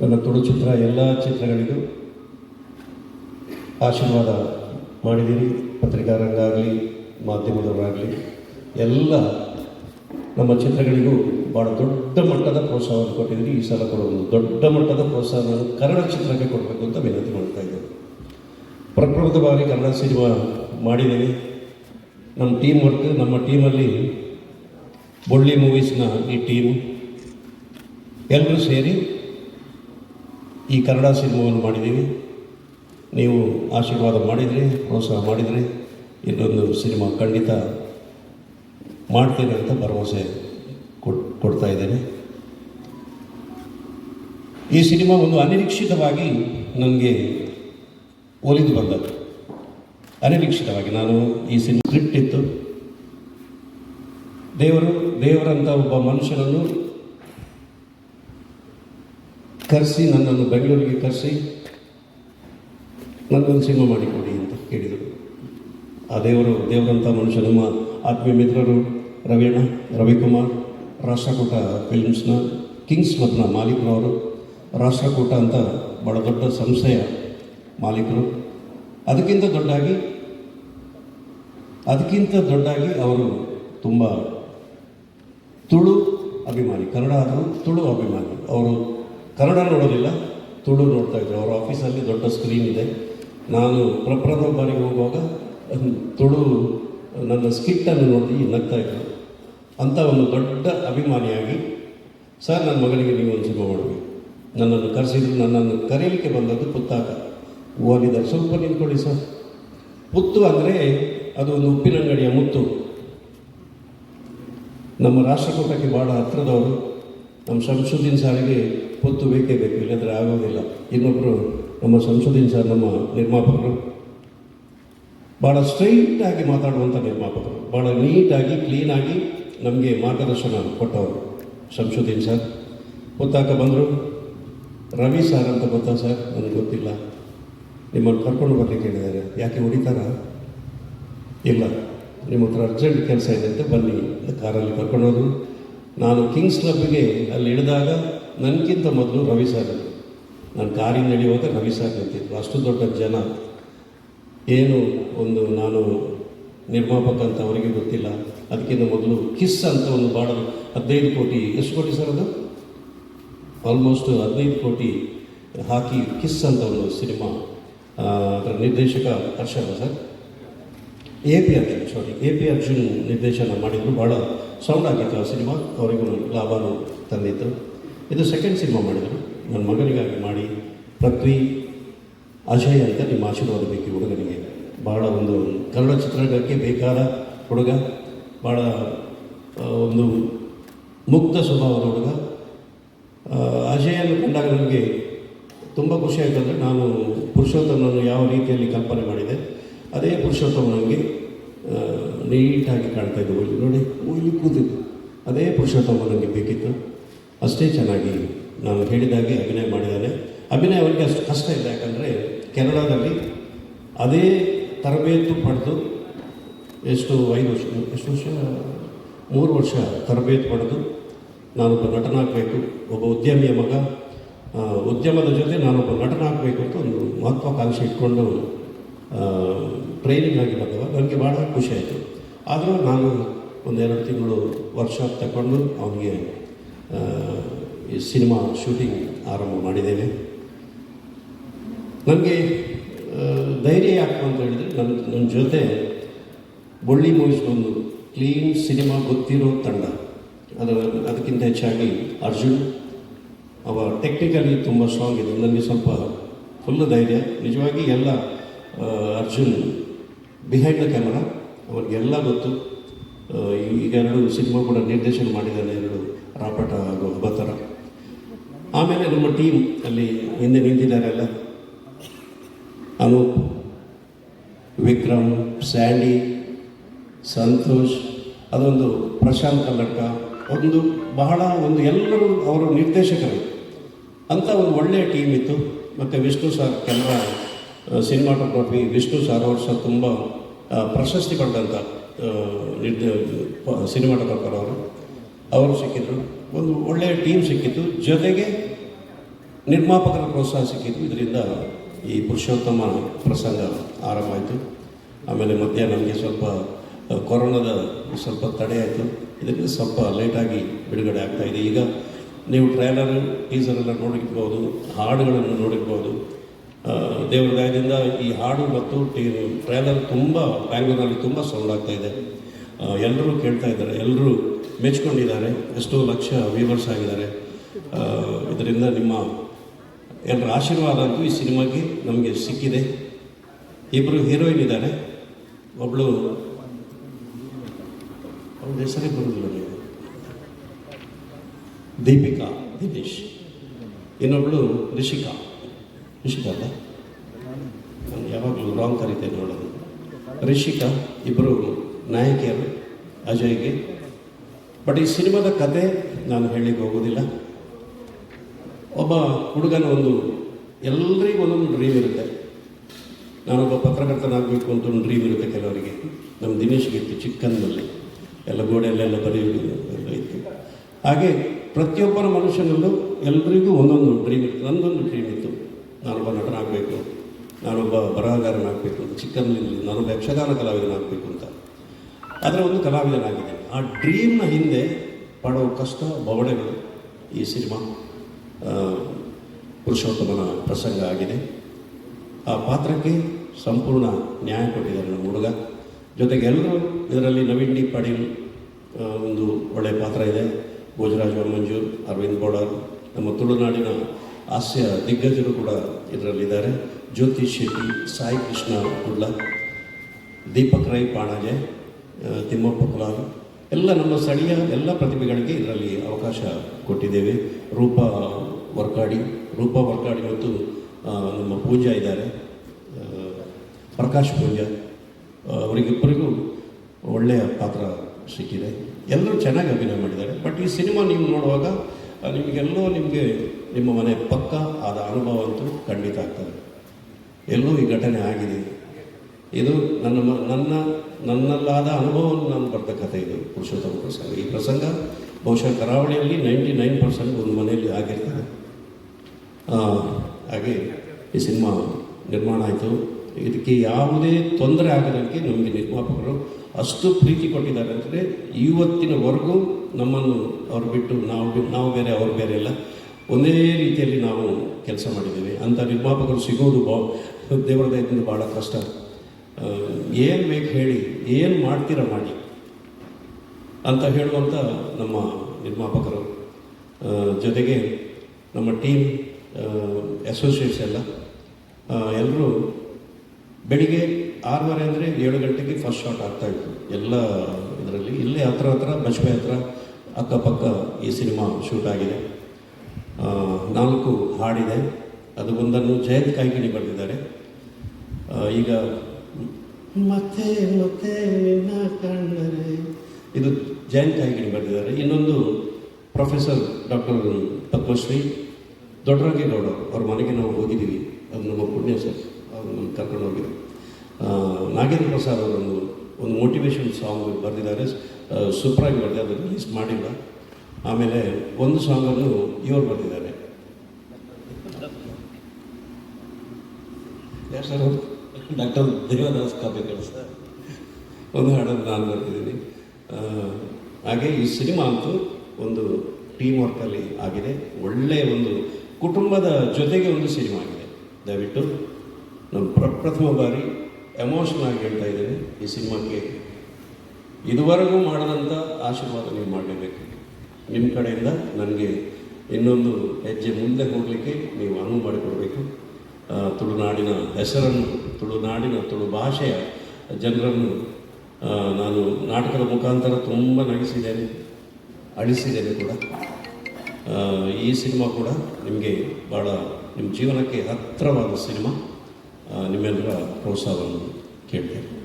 ನನ್ನ ತುಳು ಚಿತ್ರ, ಎಲ್ಲ ಚಿತ್ರಗಳಿಗೂ ಆಶೀರ್ವಾದ ಮಾಡಿದ್ದೀರಿ. ಪತ್ರಿಕಾರಂಗ ಆಗಲಿ ಮಾಧ್ಯಮದವರಾಗಲಿ, ಎಲ್ಲ ನಮ್ಮ ಚಿತ್ರಗಳಿಗೂ ಭಾಳ ದೊಡ್ಡ ಮಟ್ಟದ ಪ್ರೋತ್ಸಾಹವನ್ನು ಕೊಟ್ಟಿದ್ದೀರಿ. ಈ ಸಲ ಕೊಡೋದು ದೊಡ್ಡ ಮಟ್ಟದ ಪ್ರೋತ್ಸಾಹವನ್ನು ಕನ್ನಡ ಚಿತ್ರಕ್ಕೆ ಕೊಡಬೇಕು ಅಂತ ವಿನಂತಿ ಮಾಡ್ತಾ ಇದ್ದೇನೆ. ಪ್ರಪ್ರಥಮ ಬಾರಿ ಕನ್ನಡ ಸಿನಿಮಾ ಮಾಡಿದ್ದೀನಿ ನಮ್ಮ ಟೀಮ್ ವರ್ಕ್ ನಮ್ಮ ಟೀಮಲ್ಲಿ ಬೊಳ್ಳಿ ಮೂವೀಸ್ನ ಈ ಟೀಮ್ ಎಲ್ಲರೂ ಸೇರಿ ಈ ಕನ್ನಡ ಸಿನಿಮಾವನ್ನು ಮಾಡಿದ್ದೀವಿ. ನೀವು ಆಶೀರ್ವಾದ ಮಾಡಿದ್ರಿ, ಪ್ರೋತ್ಸಾಹ ಮಾಡಿದ್ರಿ. ಇನ್ನೊಂದು ಸಿನಿಮಾ ಖಂಡಿತ ಮಾಡ್ತೇನೆ ಅಂತ ಭರವಸೆ ಕೊಡ್ತಾ ಇದ್ದೇನೆ. ಈ ಸಿನಿಮಾ ಒಂದು ಅನಿರೀಕ್ಷಿತವಾಗಿ ನನಗೆ ಒಲಿದು ಬಂದದ್ದು. ಅನಿರೀಕ್ಷಿತವಾಗಿ ನಾನು ಈ ಸಿನಿಮಾ ಸ್ಕ್ರಿಪ್ಟ್ ಇತ್ತು. ದೇವರು ದೇವರಂಥ ಒಬ್ಬ ಮನುಷ್ಯನನ್ನು ಕರೆಸಿ ನನ್ನನ್ನು ಬೆಂಗಳೂರಿಗೆ ಕರೆಸಿ ನನಗೊಂದು ಸಿನಿಮಾ ಮಾಡಿಕೊಡಿ ಅಂತ ಕೇಳಿದರು. ಆ ದೇವರು ದೇವರಂಥ ಮನುಷ್ಯ, ನಮ್ಮ ಆತ್ಮೀಯ ಮಿತ್ರರು, ರವೀಣ, ರವಿಕುಮಾರ್, ರಾಷ್ಟ್ರಕೂಟ ಫಿಲ್ಮ್ಸ್ನ ಕಿಂಗ್ಸ್ ಮತ್ನ ಅವರು, ರಾಷ್ಟ್ರಕೂಟ ಅಂತ ಬಹಳ ದೊಡ್ಡ ಸಂಸ್ಥೆಯ ಮಾಲೀಕರು. ಅದಕ್ಕಿಂತ ದೊಡ್ಡಾಗಿ ಅದಕ್ಕಿಂತ ದೊಡ್ಡಾಗಿ ಅವರು ತುಂಬ ತುಳು ಅಭಿಮಾನಿ, ಕನ್ನಡ ಆದರೂ ತುಳು ಅಭಿಮಾನಿ. ಅವರು ಕನ್ನಡ ನೋಡೋದಿಲ್ಲ, ತುಳು ನೋಡ್ತಾ ಇದ್ರು. ಅವರ ಆಫೀಸಲ್ಲಿ ದೊಡ್ಡ ಸ್ಕ್ರೀನ್ ಇದೆ. ನಾನು ಪ್ರಪ್ರಥಮ ಬಾರಿಗೆ ಹೋಗುವಾಗ ತುಳು, ನನ್ನ ಸ್ಕಿಟ್ಟನ್ನು ನೋಡಿ ನಗ್ತಾ ಇದ್ರು. ಅಂತ ಒಂದು ದೊಡ್ಡ ಅಭಿಮಾನಿಯಾಗಿ, ಸರ್ ನನ್ನ ಮಗನಿಗೆ ನೀವು ಒಂದು ಶುಭ ಮಾಡಬೇಕು. ನನ್ನನ್ನು ಕರೆಸಿದ್ರು, ನನ್ನನ್ನು ಕರೀಲಿಕ್ಕೆ ಬಂದದ್ದು ಪುತ್ತಾಕ ಹೂವಾಗಿದ್ದಾರೆ ಸ್ವಲ್ಪ ನಿಂತ್ಕೊಳ್ಳಿ, ಸರ್. ಪುತ್ತು ಅಂದರೆ ಅದು ಒಂದು ಉಪ್ಪಿನಂಗಡಿಯ ಮುತ್ತು. ನಮ್ಮ ರಾಷ್ಟ್ರಕೂಟಕ್ಕೆ ಭಾಳ ಹತ್ರದವರು ನಮ್ಮ ಶಂಶುದ್ದೀನ್ ಸಾರಿಗೆ ಪೊತ್ತು ಬೇಕೇ ಬೇಕು, ಇಲ್ಲಾಂದರೆ ಆಗೋದಿಲ್ಲ. ಇನ್ನೊಬ್ಬರು ನಮ್ಮ ಶಂಶುದ್ದೀನ್ ಸರ್, ನಮ್ಮ ನಿರ್ಮಾಪಕರು ಭಾಳ ಸ್ಟ್ರೈಟಾಗಿ ಮಾತಾಡುವಂಥ ನಿರ್ಮಾಪಕರು. ಭಾಳ ನೀಟಾಗಿ ಕ್ಲೀನಾಗಿ ನಮಗೆ ಮಾರ್ಗದರ್ಶನ ಕೊಟ್ಟವರು ಶಂಶುದ್ದೀನ್ ಸರ್. ಗೊತ್ತಾಕ ಬಂದರು? ರವಿ ಸರ್ ಅಂತ ಗೊತ್ತಾ ಸರ್? ನನಗೆ ಗೊತ್ತಿಲ್ಲ. ನಿಮ್ಮನ್ನು ಕರ್ಕೊಂಡು ಬರಲಿಕ್ಕೆ ಹೇಳಿದ್ದಾರೆ. ಯಾಕೆ ಹೊಡಿತಾರ? ಇಲ್ಲ. ನಿಮ್ಮ ಹತ್ರ ಅರ್ಜೆಂಟ್ ಕೆಲಸ ಇದೆ ಅಂತ ಬನ್ನಿ. ಕಾರಲ್ಲಿ ಕರ್ಕೊಂಡು ಹೋದರು. ನಾನು ಕಿಂಗ್ಸ್ ಕ್ಲಬ್ಗೆ ಅಲ್ಲಿ ಇಳಿದಾಗ ನನಗಿಂತ ಮೊದಲು ರವಿ ಸರ್. ನಾನು ಕಾರಿಂದ ನಡೆಯುವಾಗ ರವಿ ಸರ್ ನಿಂತಿದ್ರು ಅಷ್ಟು ದೊಡ್ಡ ಜನ. ಏನು ಒಂದು ನಾನು ನಿರ್ಮಾಪಕ ಅಂತ ಅವರಿಗೆ ಗೊತ್ತಿಲ್ಲ. ಅದಕ್ಕಿಂತ ಮೊದಲು ಕಿಸ್ ಅಂತ ಒಂದು ಬಾಡಲು ಹದಿನೈದು ಕೋಟಿ. ಎಷ್ಟು ಕೋಟಿ ಸರ್ ಅದು? ಆಲ್ಮೋಸ್ಟ್ ಹದಿನೈದು ಕೋಟಿ ಹಾಕಿ ಕಿಸ್ ಅಂತ ಒಂದು ಸಿನಿಮಾ. ಅದರ ನಿರ್ದೇಶಕ ಹರ್ಷಲ್ಲ sir. A P Arjun sorry A P Arjun ನಿರ್ದೇಶನ ಮಾಡಿದ್ರು. ಭಾಳ ಸೌಂಡ್ ಆಗಿತ್ತು ಆ ಸಿನಿಮಾ. ಅವರಿಗೂ ಲಾಭನೂ ತಂದಿತ್ತು ಇದು ಸೆಕೆಂಡ್ ಸಿನಿಮಾ ಮಾಡಿದರು. ನನ್ನ ಮಗನಿಗಾಗಿ ಮಾಡಿ. ಪೃಥ್ವಿ, ಅಜಯ್ ಅಂತ ನಿಮ್ಮ ಆಶೀರ್ವಾದ ಬೇಕು ಹುಡುಗನಿಗೆ. ಭಾಳ ಒಂದು ಕನ್ನಡ ಚಿತ್ರರಂಗಕ್ಕೆ ಬೇಕಾದ ಹುಡುಗ. ಭಾಳ ಒಂದು ಮುಕ್ತ ಸ್ವಭಾವದ ಹುಡುಗ. ಅಜಯನ್ನು ಕಂಡಾಗ ನನಗೆ ತುಂಬ ಖುಷಿ ಆಯಿತಂದರೆ ನಾನು ಪುರುಷೋತ್ತಮನನ್ನು ಯಾವ ರೀತಿಯಲ್ಲಿ ಕಲ್ಪನೆ ಮಾಡಿದೆ. ಅದೇ ಪುರುಷೋತ್ತಮ ನನಗೆ ನೀಟಾಗಿ ಕಾಣ್ತಾ ಇದ್ದೆ ಇಲ್ಲಿ ನೋಡಿ ಇಲ್ಲಿ ಕೂತಿದ್ದು ಅದೇ ಪುರುಷೋತ್ತಮ ನನಗೆ ಬೇಕಿತ್ತು. ಅಷ್ಟೇ ಚೆನ್ನಾಗಿ ನಾನು ಹೇಳಿದಾಗೆ ಅಭಿನಯ ಮಾಡಿದ್ದಾನೆ. ಅಭಿನಯ ಅವನಿಗೆ ಅಷ್ಟು ಕಷ್ಟ ಇಲ್ಲ, ಯಾಕಂದರೆ ಕೆನಡಾದಲ್ಲಿ ಅದೇ ತರಬೇತು ಪಡೆದು ಎಷ್ಟು ಐದು ವರ್ಷ, ಎಷ್ಟು ವರ್ಷ? ಮೂರು ವರ್ಷ ತರಬೇತಿ ಪಡೆದು ನಾನೊಬ್ಬ ನಟನಾಗಬೇಕು, ಒಬ್ಬ ಉದ್ಯಮಿಯ ಮಗ. ಉದ್ಯಮದ ಜೊತೆ ನಾನೊಬ್ಬ ನಟನಾಗಬೇಕು ಅಂತ ಒಂದು ಮಹತ್ವಾಕಾಂಕ್ಷೆ ಇಟ್ಕೊಂಡು ಟ್ರೈನಿಂಗ್ ಆಗಿ ಬಂದವ. ನನಗೆ ಭಾಳ ಖುಷಿ ಆಯಿತು. ಆದರೂ ನಾನು ಒಂದೆರಡು ತಿಂಗಳು ವರ್ಕ್ಶಾಪ್ ತಗೊಂಡು ಅವನಿಗೆ ಈ ಸಿನಿಮಾ ಶೂಟಿಂಗ್ ಆರಂಭ ಮಾಡಿದ್ದೇನೆ. ನನಗೆ ಧೈರ್ಯ ಯಾಕೆ ಅಂತ ಹೇಳಿದರೆ ನನ್ನ ನನ್ನ ಜೊತೆ ಬೊಳ್ಳಿ ಮೂವೀಸ್ ಒಂದು ಕ್ಲೀನ್ ಸಿನಿಮಾ ಗೊತ್ತಿರೋ ತಂಡ. ಅದರ, ಅದಕ್ಕಿಂತ ಹೆಚ್ಚಾಗಿ ಅರ್ಜುನ್, ಅವ ಟೆಕ್ನಿಕಲಿ ತುಂಬ ಸ್ಟ್ರಾಂಗ್ ಇದೆ ನನಗೆ ಸ್ವಲ್ಪ ಫುಲ್ ಧೈರ್ಯ. ನಿಜವಾಗಿ ಎಲ್ಲ ಅರ್ಜುನ್ ಬಿಹೈಂಡ್ ದ ಕ್ಯಾಮರಾ ಅವ್ರಿಗೆಲ್ಲ ಗೊತ್ತು. ಈಗ ಎರಡು ಸಿನಿಮಾ ಕೂಡ ನಿರ್ದೇಶನ ಮಾಡಿದ್ದಾನೆ ಎರಡು ರಾಪಟ ಹಾಗೂ ಆಮೇಲೆ ನಮ್ಮ ಟೀಮ್ ಅಲ್ಲಿ ಹಿಂದೆ ನಿಂತಿದ್ದಾರೆಲ್ಲ ಅನೂಪ್, ವಿಕ್ರಮ್, ಸ್ಯಾಂಡಿ, ಸಂತೋಷ್, ಅದೊಂದು ಪ್ರಶಾಂತ್ ಕಲ್ಲಡ್ಕ ಒಂದು ಬಹಳ ಒಂದು ಎಲ್ಲರೂ ಅವರ ನಿರ್ದೇಶಕರು. ಅಂತ ಒಂದು ಒಳ್ಳೆಯ ಟೀಮ್ ಇತ್ತು. ಮತ್ತು Vishnu sir camera cinematography Vishnu sir ಅವರು ಸಹ ತುಂಬ ಪ್ರಶಸ್ತಿ ಪಡೆದಂಥ ನಿರ್ದೇ ಸಿನಿಮಾಟೋಗ್ರಫರ್ ಅವರು. ಅವರು ಸಿಕ್ಕಿದ್ರು, ಒಂದು ಒಳ್ಳೆಯ ಟೀಮ್ ಸಿಕ್ಕಿತ್ತು. ಜೊತೆಗೆ ನಿರ್ಮಾಪಕರ ಪ್ರೋತ್ಸಾಹ ಸಿಕ್ಕಿತ್ತು. ಇದರಿಂದ ಈ ಪುರುಷೋತ್ತಮ ಪ್ರಸಂಗ ಆರಂಭ ಆಯಿತು. ಆಮೇಲೆ ಮಧ್ಯ ನಮಗೆ ಸ್ವಲ್ಪ ಕೊರೋನಾದ ಸ್ವಲ್ಪ ತಡೆ ಆಯಿತು. ಇದರಿಂದ ಸ್ವಲ್ಪ ಲೇಟಾಗಿ ಬಿಡುಗಡೆ ಆಗ್ತಾ ಇದೆ. ಈಗ ನೀವು ಟ್ರೈಲರ್ ಟೀಸರೆಲ್ಲ ನೋಡಿರ್ಬೋದು, ಹಾಡುಗಳನ್ನು ನೋಡಿರ್ಬೋದು. ದೇವರ ದಯದಿಂದ ಈ ಹಾಡು ಮತ್ತು ಟೀ ಟ್ರೈಲರ್ ತುಂಬ ಬ್ಯಾಂಗ್ಳೂರಲ್ಲಿ ತುಂಬ ಸೌಂಡ್ ಆಗ್ತಾಯಿದೆ ಎಲ್ಲರೂ ಕೇಳ್ತಾ ಇದ್ದಾರೆ. ಎಲ್ಲರೂ ಮೆಚ್ಕೊಂಡಿದ್ದಾರೆ, ಎಷ್ಟೋ ಲಕ್ಷ ವ್ಯೂವರ್ಸ್ ಆಗಿದ್ದಾರೆ. ಇದರಿಂದ ನಿಮ್ಮ ಎಲ್ಲರ ಆಶೀರ್ವಾದ ಅಂತೂ ಈ ಸಿನಿಮಾಗೆ ನಮಗೆ ಸಿಕ್ಕಿದೆ. ಇಬ್ಬರು ಹೀರೋಯಿನ್ ಇದ್ದಾರೆ. ಒಬ್ಬಳು ಅವಳ ಹೆಸರೇ ಬರೋದಿಲ್ಲ ನೀವು ದೀಪಿಕಾ, ದಿನೇಶ್. ಇನ್ನೊಬ್ಬಳು ರಿಷಿಕಾ. ರಿಷಿಕಾ ಅಲ್ಲ? ನಾನು ಯಾವಾಗಲೂ ರಾಂಗ್ ಕರಿತೇನೆ ನೋಡೋದು. ರಿಷಿಕಾ ಇಬ್ಬರು ನಾಯಕಿಯರು, ಅಜಯ್ಗೆ ಬಟ್ ಈ ಸಿನಿಮಾದ ಕತೆ ನಾನು ಹೇಳಲಿಕ್ಕೆ ಹೋಗೋದಿಲ್ಲ. ಒಬ್ಬ ಹುಡುಗನ ಒಂದು ಎಲ್ಲರಿಗೂ ಒಂದೊಂದು ಡ್ರೀಮ್ ಇರುತ್ತೆ. ನಾನೊಬ್ಬ ಪತ್ರಕರ್ತನಾಗಬೇಕು ಅಂತ ಒಂದು ಡ್ರೀಮ್ ಇರುತ್ತೆ ಕೆಲವರಿಗೆ. ನಮ್ಮ ದಿನೇಶ್ಗೆ ಇತ್ತು ಚಿಕ್ಕಂದಲ್ಲಿ ಎಲ್ಲ ಗೋಡೆಯಲ್ಲೆಲ್ಲ ಬರೆಯೋದು ಎಲ್ಲ ಇತ್ತು. ಹಾಗೆ ಪ್ರತಿಯೊಬ್ಬರ ಮನುಷ್ಯನಲ್ಲೂ ಎಲ್ರಿಗೂ ಒಂದೊಂದು ಡ್ರೀಮ್ ಇತ್ತು ನಂದೊಂದು ಡ್ರೀಮ್ ಇತ್ತು. ನಾನೊಬ್ಬ ನಟನಾಗಬೇಕು. ನಾನೊಬ್ಬ ಬರಹಗಾರನಾಗಬೇಕು. ಅಂತ ಚಿಕ್ಕಂದಿನಿಂದ ನಾನೊಬ್ಬ ಯಕ್ಷಗಾನ ಕಲಾವಿದನಾಗಬೇಕು ಅಂತ. ಅದರ ಒಂದು ಕಲಾವಿದನಾಗಿದೆ ಆ ಡ್ರೀಮ್ನ ಹಿಂದೆ ಪಡೋ ಕಷ್ಟ, ಬವಣೆಗಳು ಈ ಸಿನಿಮಾ ಪುರುಷೋತ್ತಮನ ಪ್ರಸಂಗ ಆಗಿದೆ. ಆ ಪಾತ್ರಕ್ಕೆ ಸಂಪೂರ್ಣ ನ್ಯಾಯ ಕೊಟ್ಟಿದ್ದಾರೆ ನಮ್ಮ ಹುಡುಗ. ಜೊತೆಗೆ ಎಲ್ಲರೂ ಇದರಲ್ಲಿ ನವೀನ್ ಡಿ ಪಾಟೀಲ್ ಒಂದು ಒಳ್ಳೆಯ ಪಾತ್ರ ಇದೆ. ಭೋಜರಾಜ ಮಂಜು, ಅರವಿಂದ್ ಬೋಡರ್ ನಮ್ಮ ತುಳುನಾಡಿನ ಹಾಸ್ಯ ದಿಗ್ಗಜರು ಕೂಡ ಇದರಲ್ಲಿದ್ದಾರೆ. ಜ್ಯೋತಿ ಶೆಟ್ಟಿ, ಸಾಯಿ ಕೃಷ್ಣ ಕುಡ್ಲ, ದೀಪಕ್ ರೈ, ಪಾಣಜೆ ತಿಮ್ಮಪ್ಪ ಕುಲಾಲ್ ಎಲ್ಲ ನಮ್ಮ ಸ್ಥಳೀಯ ಎಲ್ಲ ಪ್ರತಿಭೆಗಳಿಗೆ ಇದರಲ್ಲಿ ಅವಕಾಶ ಕೊಟ್ಟಿದ್ದೇವೆ. ರೂಪ ವರ್ಕಾಡಿ ರೂಪ ವರ್ಕಾಡಿ ಮತ್ತು ನಮ್ಮ ಪೂಜಾ ಇದ್ದಾರೆ. ಪ್ರಕಾಶ್ ಪೂಜಾ ಅವರಿಗಿಬ್ಬರಿಗೂ ಒಳ್ಳೆಯ ಪಾತ್ರ ಸಿಕ್ಕಿದೆ. ಎಲ್ಲರೂ ಚೆನ್ನಾಗಿ ಅಭಿನಯ ಮಾಡಿದ್ದಾರೆ. ಬಟ್ ಈ ಸಿನಿಮಾ ನೀವು ನೋಡುವಾಗ ನಿಮಗೆಲ್ಲೋ ನಿಮಗೆ ನಿಮ್ಮ ಮನೆ ಪಕ್ಕ ಆದ ಅನುಭವ ಅಂತೂ ಖಂಡಿತ ಆಗ್ತದೆ. ಎಲ್ಲೋ ಈ ಘಟನೆ ಆಗಿದೆ. ಇದು ನನ್ನ ನನ್ನ ನನ್ನಲ್ಲಾದ ಅನುಭವವನ್ನು ನಾನು ಬರ್ತ ಕಥೆ ಇದು ಪುರುಷೋತ್ತಮ ಪ್ರಸಂಗ ಈ ಪ್ರಸಂಗ ಬಹುಶಃ ಕರಾವಳಿಯಲ್ಲಿ ನೈಂಟಿ ನೈನ್ ಪರ್ಸೆಂಟ್ ಒಂದು ಮನೆಯಲ್ಲಿ ಆಗಿರ್ತದೆ. ಆ, ಹಾಗೆ ಈ ಸಿನಿಮಾ ನಿರ್ಮಾಣ ಆಯಿತು. ಇದಕ್ಕೆ ಯಾವುದೇ ತೊಂದರೆ ಆಗದಂತೆ ನಮಗೆ ನಿರ್ಮಾಪಕರು ಅಷ್ಟು ಪ್ರೀತಿ ಕೊಟ್ಟಿದ್ದಾರೆ ಅಂದರೆ ಇವತ್ತಿನವರೆಗೂ ನಮ್ಮನ್ನು ಅವ್ರು ಬಿಟ್ಟು ನಾವು ಬಿಟ್ಟು ನಾವು ಬೇರೆ ಅವ್ರು ಬೇರೆ ಎಲ್ಲ ಒಂದೇ ರೀತಿಯಲ್ಲಿ ನಾವು ಕೆಲಸ ಮಾಡಿದ್ದೇವೆ. ಅಂಥ ನಿರ್ಮಾಪಕರು ಸಿಗೋದು ಬಾ ದೇವರ ದಯದಿಂದ ಭಾಳ ಕಷ್ಟ. ಏನು ಬೇಕು ಹೇಳಿ, ಏನು ಮಾಡ್ತೀರ ಮಾಡಿ ಅಂತ ಹೇಳುವಂಥ ನಮ್ಮ ನಿರ್ಮಾಪಕರು. ಜೊತೆಗೆ ನಮ್ಮ ಟೀಮ್ ಅಸೋಸಿಯೇಟ್ಸ್ ಎಲ್ಲ ಎಲ್ಲರೂ ಬೆಳಿಗ್ಗೆ ಆರೂವರೆ ಅಂದರೆ ಏಳು ಗಂಟೆಗೆ ಫಸ್ಟ್ ಶಾಟ್ ಆಗ್ತಾ ಇತ್ತು. ಎಲ್ಲ ಇದರಲ್ಲಿ ಇಲ್ಲೇ ಹತ್ರ ಹತ್ರ ಬಜ್ಪೆ ಹತ್ರ, ಅಕ್ಕಪಕ್ಕ ಈ ಸಿನಿಮಾ ಶೂಟ್ ಆಗಿದೆ. ನಾಲ್ಕು ಹಾಡಿದೆ. ಅದು ಒಂದನ್ನು ಜಯಂತ್ ಕಾಯ್ಕಿಣಿ ಬರೆದಿದ್ದಾರೆ. ಈಗ ಮತ್ತೆ ಮತ್ತೆ ನಿನ್ನ ಕಂಡರೆ ಇದು ಜಯಂತ ಕಾಯ್ಕಿಣಿ ಬರೆದಿದ್ದಾರೆ. ಇನ್ನೊಂದು ಪ್ರೊಫೆಸರ್ ಡಾಕ್ಟರ್ ಪದ್ಮಶ್ರೀ ದೊಡ್ಡರಂಗೇಗೌಡ ಅವ್ರ. ಮನೆಗೆ ನಾವು ಹೋಗಿದ್ದೀವಿ. ಅದು ನಮ್ಮ ಪುಣ್ಯ ಸರ್. ಅವ್ರು ನಮ್ಗೆ ಕರ್ಕೊಂಡು ಹೋಗಿದ್ದೆ ನಾಗೇಂದ್ರ ಪ್ರಸಾದ್ ಅವರೊಂದು ಒಂದು ಮೋಟಿವೇಶನ್ ಸಾಂಗ್ ಬರೆದಿದ್ದಾರೆ. ಸೂಪರಾಗಿ ಬರೆದಿದೆ ಅದು ರಿಲೀಸ್ ಮಾಡಿಲ್ಲ. ಆಮೇಲೆ ಒಂದು ಸಾಂಗನ್ನು ಇವರು ಬರೆದಿದ್ದಾರೆ. ಯಾರು sir doctor Devdas Kapekar sir. ಒಂದು ಹಾಡನ್ನು ನಾನು ಬರ್ತಿದ್ದೀನಿ ಹಾಗೆ ಈ ಸಿನಿಮಾ ಅಂತೂ ಒಂದು ಟೀಮ್ ವರ್ಕಲ್ಲಿ ಆಗಿದೆ. ಒಳ್ಳೆಯ ಒಂದು ಕುಟುಂಬದ ಜೊತೆಗೆ ಒಂದು ಸಿನಿಮಾ ಆಗಿದೆ. ದಯವಿಟ್ಟು ನಾನು ಪ್ರಪ್ರಥಮ ಬಾರಿ ಎಮೋಷನ್ ಆಗಿ ಹೇಳ್ತಾ ಇದ್ದೇನೆ ಈ ಸಿನಿಮಾಕ್ಕೆ. ಇದುವರೆಗೂ ಮಾಡದಂಥ ಆಶೀರ್ವಾದ ನೀವು ಮಾಡಲೇಬೇಕು. ನಿಮ್ಮ ಕಡೆಯಿಂದ ನನಗೆ ಇನ್ನೊಂದು ಹೆಜ್ಜೆ ಮುಂದೆ ಹೋಗಲಿಕ್ಕೆ ನೀವು ಅನುವು ಮಾಡಿಕೊಡಬೇಕು. ತುಳುನಾಡಿನ ಹೆಸರನ್ನು ತುಳುನಾಡಿನ ತುಳು ಭಾಷೆಯ ಜನರನ್ನು ನಾನು ನಾಟಕದ ಮುಖಾಂತರ ತುಂಬ ನಗಿಸಿದ್ದೇನೆ, ಅಳಿಸಿದ್ದೇನೆ ಕೂಡ. ಈ ಸಿನಿಮಾ ಕೂಡ ನಿಮಗೆ ಭಾಳ ನಿಮ್ಮ ಜೀವನಕ್ಕೆ ಹತ್ತಿರವಾದ ಸಿನಿಮಾ. ನಿಮ್ಮೆಲ್ಲರ ಪ್ರೋತ್ಸಾಹವನ್ನು ಕೇಳ್ತೇನೆ.